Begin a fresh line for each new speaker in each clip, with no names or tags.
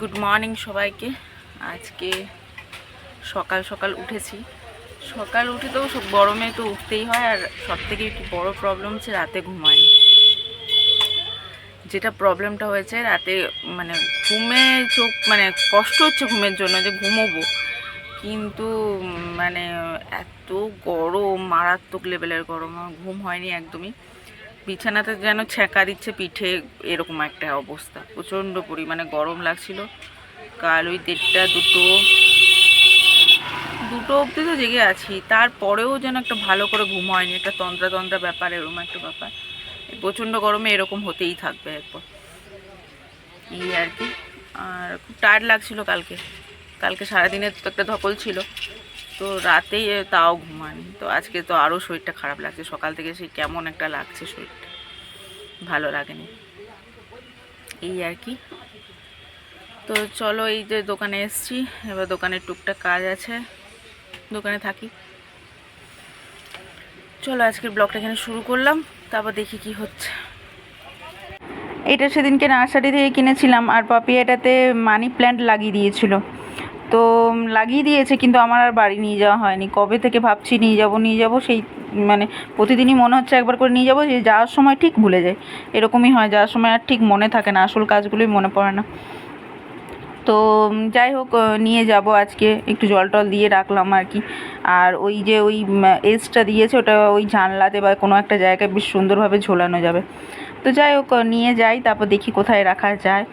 Good morning সবাইকে। আজকে সকাল সকাল উঠেছি। সকাল উঠে তো সব গরমে তো উঠতেই হয়, আর সব থেকে একটু বড়ো প্রবলেম হচ্ছে রাতে ঘুমায়নি যেটা প্রবলেমটা হয়েছে রাতে মানে ঘুমে চোখ মানে কষ্ট হচ্ছে ঘুমের জন্য যে ঘুমোবো। কিন্তু মানে এত গরম, মারাত্মক লেভেলের গরম ঘুম হয়নি একদমই। বিছানাতে যেন ছ্যাঁকা দিচ্ছে পিঠে, এরকম একটা অবস্থা। প্রচণ্ড পরিমাণে গরম লাগছিল। কাল ওই দেড়টা দুটো দুটো অবধি তো জেগে আছি। তারপরেও যেন একটা ভালো করে ঘুম হয়নি। একটা তন্ত্রা তন্ত্রা ব্যাপার, এরকম একটা ব্যাপার। প্রচণ্ড গরমে এরকম হতেই থাকবে একবার। এই আর কি। আর খুব টায়ার্ড লাগছিল কালকে। কালকে সারাদিনের তো একটা ধকল ছিল। তো রাতেই তাও ঘুমানি তো আজকে তো আরও শরীরটা খারাপ লাগছে। সকাল থেকে সেই কেমন একটা লাগছে শরীরটা। ভালো লাগেনি। এই আর কি। তো চলো এই যে দোকানে এসছি। এবার দোকানের টুকটাক কাজ আছে। দোকানে থাকি। চলো আজকের ব্লগটা এখানে শুরু করলাম। তারপর দেখি কি হচ্ছে। এটা সেদিনকে নার্সারি থেকে কিনেছিলাম। আর পাপি এটাতে মানি প্ল্যান্ট লাগিয়ে দিয়েছিল। তো লাগিয়ে দিয়েছে, কিন্তু আমার আর বাড়ি নিয়ে যাওয়া হয়নি। কবে থেকে ভাবছি নিয়ে যাব নিয়ে যাব, সেই মানে প্রতিদিনই মনে হচ্ছে একবার করে নিয়ে যাব, যে যাওয়ার সময় ঠিক ভুলে যায় এরকমই হয়, যাওয়ার সময় আর ঠিক মনে থাকে না, আসল কাজগুলোই মনে পড়ে না। তো যাই হোক নিয়ে যাব আজকে, একটু জল টল দিয়ে রাখলাম আর কি। আর ওই যে ওই এজটা দিয়েছে, ওটা ওই জানলাতে বা কোনো একটা জায়গায় বেশ সুন্দরভাবে ঝোলানো যাবে। তো যাই হোক নিয়ে যাই, তারপর দেখি কোথায় রাখা যায়।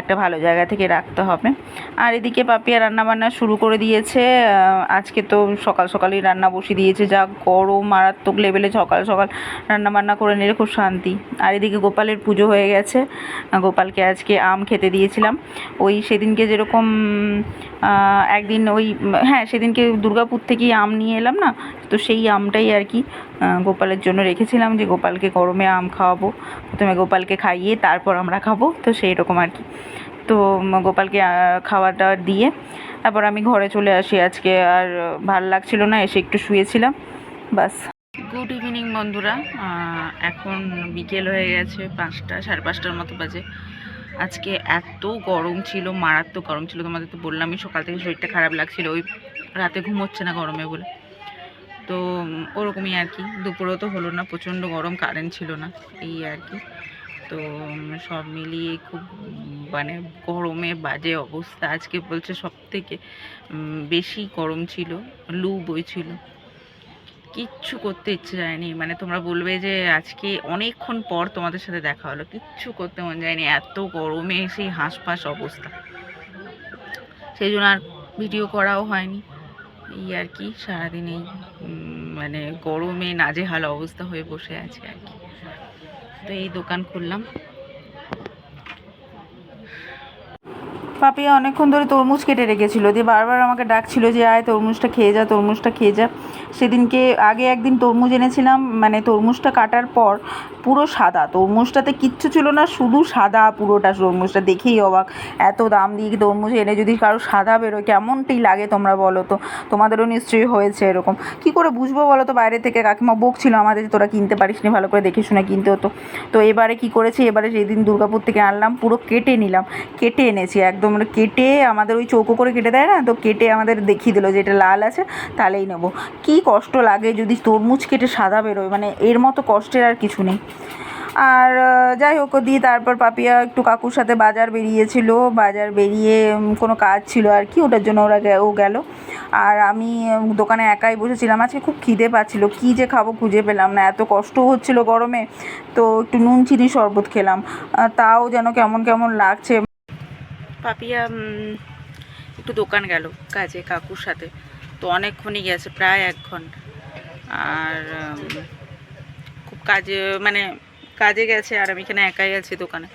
একটা ভালো জায়গা থেকে রাখতে হবে। আর এদিকে পাপিয়া রান্নাবান্না শুরু করে দিয়েছে। আজকে তো সকাল সকালই রান্না বসিয়ে দিয়েছে। যা গরম, মারাত্মক লেভেলে সকাল সকাল রান্না বান্না করে নিলে খুব শান্তি। আর এদিকে গোপালের পুজো হয়ে গেছে। গোপালকে আজকে আম খেতে দিয়েছিলাম। ওই সেদিনকে যেরকম একদিন ওই হ্যাঁ সেদিনকে দুর্গাপুর থেকেই আম নিয়ে এলাম না? তো সেই আমটাই আর কি গোপালের জন্য রেখেছিলাম যে গোপালকে গরমে আম খাওয়াবো। প্রথমে গোপালকে খাইয়ে তারপর আমরা খাব, তো সেই রকম আর কি। তো গোপালকে খাওয়া দাবার দিয়ে তারপর আমি ঘরে চলে আসি আজকে। আর ভালো লাগছিল না, এসে একটু শুয়েছিলাম, বাস। গুড ইভিনিং বন্ধুরা। এখন বিকেল হয়ে গেছে পাঁচটা, সাড়ে পাঁচটার মতো বাজে। আজকে এত গরম ছিল, মারাত্মক গরম ছিল, তোমাদের তো বললামই সকাল থেকে শরীরটা খারাপ লাগছিল। ওই রাতে ঘুম হচ্ছে না গরমে বলে। তো ওরকমই আর কি, দুপুরেও তো হলো না, প্রচণ্ড গরম কারেন্ট ছিল না, এই আর কি। তো সব মিলিয়ে খুব মানে গরমে বাজে অবস্থা। আজকে বলছে সব থেকে বেশি গরম ছিল, লু বইছিল কিচ্ছু করতে ইচ্ছে যায়নি। মানে তোমরা বলবে যে আজকে অনেকক্ষণ পর তোমাদের সাথে দেখা হলো, কিচ্ছু করতে মন যায়নি, এত গরমে সেই হাঁসফাঁস অবস্থা। সেই জন্য আর ভিডিও করাও হয়নি। এই আর কি, সারাদিন এই মানে গরমে নাজেহাল অবস্থা হয়ে বসে আছে আর কি। তো এই দোকান খুললাম। পাপিয়া অনেকক্ষণ ধরে তরমুজ কেটে রেখেছিল। দিয়ে বারবার আমাকে ডাকছিল যে, আয় তরমুজটা খেয়ে যা, তরমুজটা খেয়ে যা। সেদিনকে আগে একদিন তরমুজ এনেছিলাম মানে তরমুজটা কাটার পর পুরো সাদা। তরমুজটাতে কিচ্ছু ছিল না, শুধু সাদা পুরোটা তরমুজটা। দেখেই অবাক, এত দাম দিয়ে তরমুজ এনে যদি কারও সাদা বেরোয়, কেমনটি লাগে তোমরা বলো তো? তোমাদেরও নিশ্চয়ই হয়েছে এরকম। কি করে বুঝব বলো তো বাইরে থেকে? কাকিমা বকছিল আমাদের যে, তোরা কিনতে পারিস নি, ভালো করে দেখে শুনে কিনতে হতো। তো এবারে কি করেছি? এবারে যেদিন দুর্গাপুর থেকে আনলাম, পুরো কেটে নিলাম। কেটে এনেছি, একদম কেটে আমাদের ওই চৌকো করে কেটে দেয় না? তো কেটে আমাদের দেখিয়ে দিল যে এটা লাল আছে, তাহলেই নেব। কি কষ্ট লাগে যদি তরমুজ কেটে সাদা বেরোয় মানে এর মতো কষ্টের আর কিছু নেই। আর যাই হোক দিয়ে তারপর পাপিয়া একটু কাকুর সাথে বাজার বেরিয়েছিল, বাজার বেরিয়ে কোনো কাজ ছিল আর কি, ওটার জন্য ওরা ও গেল। আর আমি দোকানে একাই বসেছিলাম, আজকে খুব খিদে পাচ্ছিল, কী যে খাব খুঁজে পেলাম না, এত কষ্টও হচ্ছিল গরমে, তো একটু নুন, চিনি, শরবত খেলাম। তাও যেন কেমন কেমন লাগছে। পাপিয়া একটু দোকান গেল কাজে কাকুর সাথে। তো অনেকক্ষণই গেছে, প্রায় এক ঘণ্টা। আর খুব কাজে মানে কাজে গেছে আর আমি এখানে একাই আছি দোকানে।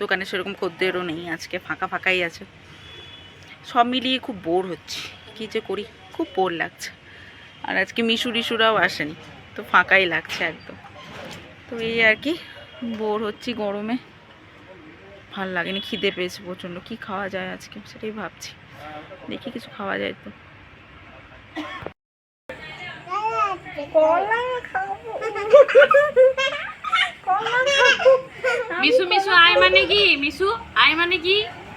দোকানে সেরকম খদ্দেরও নেই, আজকে ফাঁকা ফাঁকাই আছে। সব মিলিয়ে খুব বোর হচ্ছি, কী যে করি, খুব বোর লাগছে। আর আজকে মিশু টিশুরাও আসেনি, তো ফাঁকাই লাগছে একদম। তো এই আর কি, বোর হচ্ছি গরমে। ভালো লাগেনি খিদে পেয়েছে প্রচণ্ড। কী খাওয়া যায় আজকে? সেটাই ভাবছি। দেখি কিছু খাওয়া যায় তো।
মিশু মিশু আয় মানে কি? মিশু আয় মানে কি?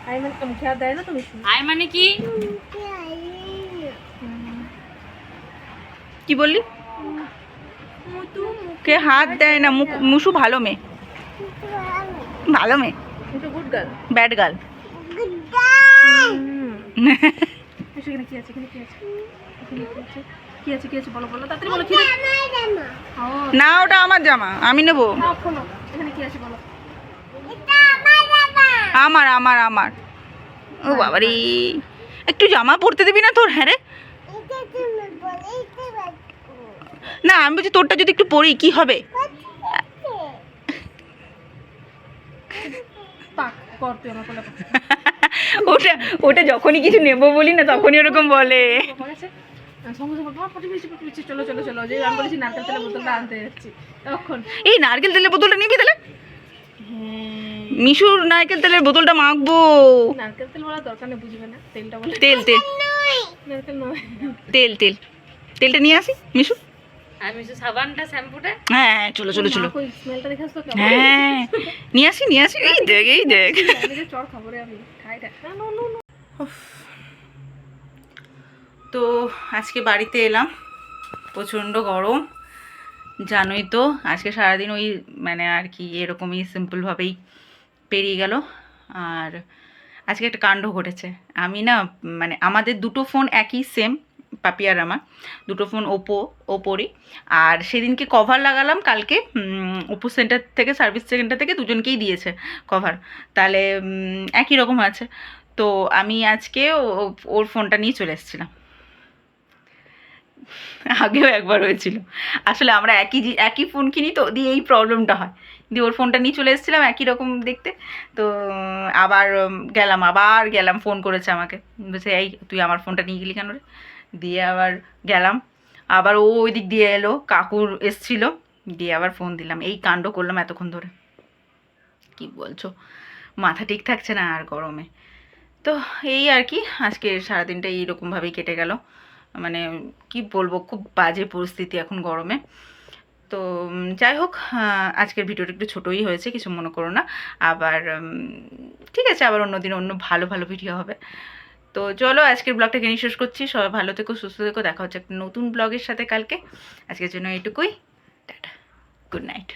আই মানে দেয় না তুমি
আয় মানে কি? কি বললি? কে হাত দেয় না। মুখ মুসু ভালো মেয়ে। ভালো মেয়ে।
একটু গুড গার্ল
ব্যাড গার্ল
এখানে কি আছে এখানে কি আছে? এখানে কি আছে? কি আছে কি আছে? বলো বলো তাড়াতাড়ি বলো কি
না ওটা আমার জামা আমি নেব।
এখানে কি আছে বলো।
আমার আমার আমার ও বাবারে। একটু জামা পরতে দিবি না তোর? হ্যাঁ রে। না আমি বলছি তোরটা যদি একটু পরি কি হবে?
কর তুই আমার কোলে
ওটা ওটা যখনই কিছু নেব বলি না তখনই ওরকম বলে।
চলো চলো চলো। যে আমি বলেছি নারকেল তেলের বোতলটা আনতে যাচ্ছি। তখন।
এই নারকেল তেলের বোতলটা নিবি তাহলে?
হ্যাঁ।
মিশুর নারকেল তেলের বোতলটা মাখবো।
নারকেল তেল বলার দরকার নেই বুঝবে না? তেলটা বলে।
তেল তেল।
নারকেল
তেল তেল। তেলটা নিয়ে আসি মিশু। হ্যাঁ হ্যাঁ, চলো চলো হ্যাঁ নিয়ে আসি নিয়ে আসি। এই দেখ এই দেখ। তো আজকে বাড়িতে এলাম প্রচণ্ড গরম জানোই তো আজকে সারাদিন ওই মানে আর কি এরকমই সিম্পলভাবেই পেরিয়ে গেল। আর আজকে একটা কাণ্ড ঘটেছে। আমি না মানে আমাদের দুটো ফোন একই সেম পাপি আর আমার, দুটো ফোন ওপো ওপোরই আর সেদিনকে কভার লাগালাম, কালকে ওপো সেন্টার থেকে সার্ভিস সেন্টার থেকে দুজনকেই দিয়েছে কভার তাহলে একই রকম আছে। তো আমি আজকে ওর ফোনটা নিয়ে চলে এসেছিলাম। আগেও একবার হয়েছিল। আসলে আমরা একই একই ফোন কিনি তো, দিয়ে এই প্রবলেমটা হয়। দিয়ে ওর ফোনটা নিয়ে চলে এসেছিলাম একই রকম দেখতে। তো, আবার গেলাম আবার গেলাম ফোন করেছে আমাকে। বলছে, এই, তুই আমার ফোনটা নিয়ে গেলি কেন রে? দিয়ে আবার গেলাম। আবার ও ওই দিক দিয়ে এলো, কাকুর এসছিল, দিয়ে আবার ফোন দিলাম। এই কাণ্ড করলাম এতক্ষণ ধরে। কি বলছো? মাথা ঠিক থাকছে না আর গরমে। তো এই আর কি, আজকে সারাদিনটা এইরকমভাবেই কেটে গেল। মানে কি বলব, খুব বাজে পরিস্থিতি এখন গরমে। তো যাই হোক আজকের ভিডিওটা একটু ছোটোই হয়েছে, কিছু মনে করো না। আবার ঠিক আছে, আবার অন্যদিন অন্য ভালো ভালো ভিডিও হবে। তো চলো আজকের ব্লগটাকে এখানেই শেষ করছি। সবাই ভালো থেকো, সুস্থ থেকো, দেখা হচ্ছে একটা নতুন ব্লগের সাথে কালকে। আজকের জন্য এইটুকুই। টাটা। Good night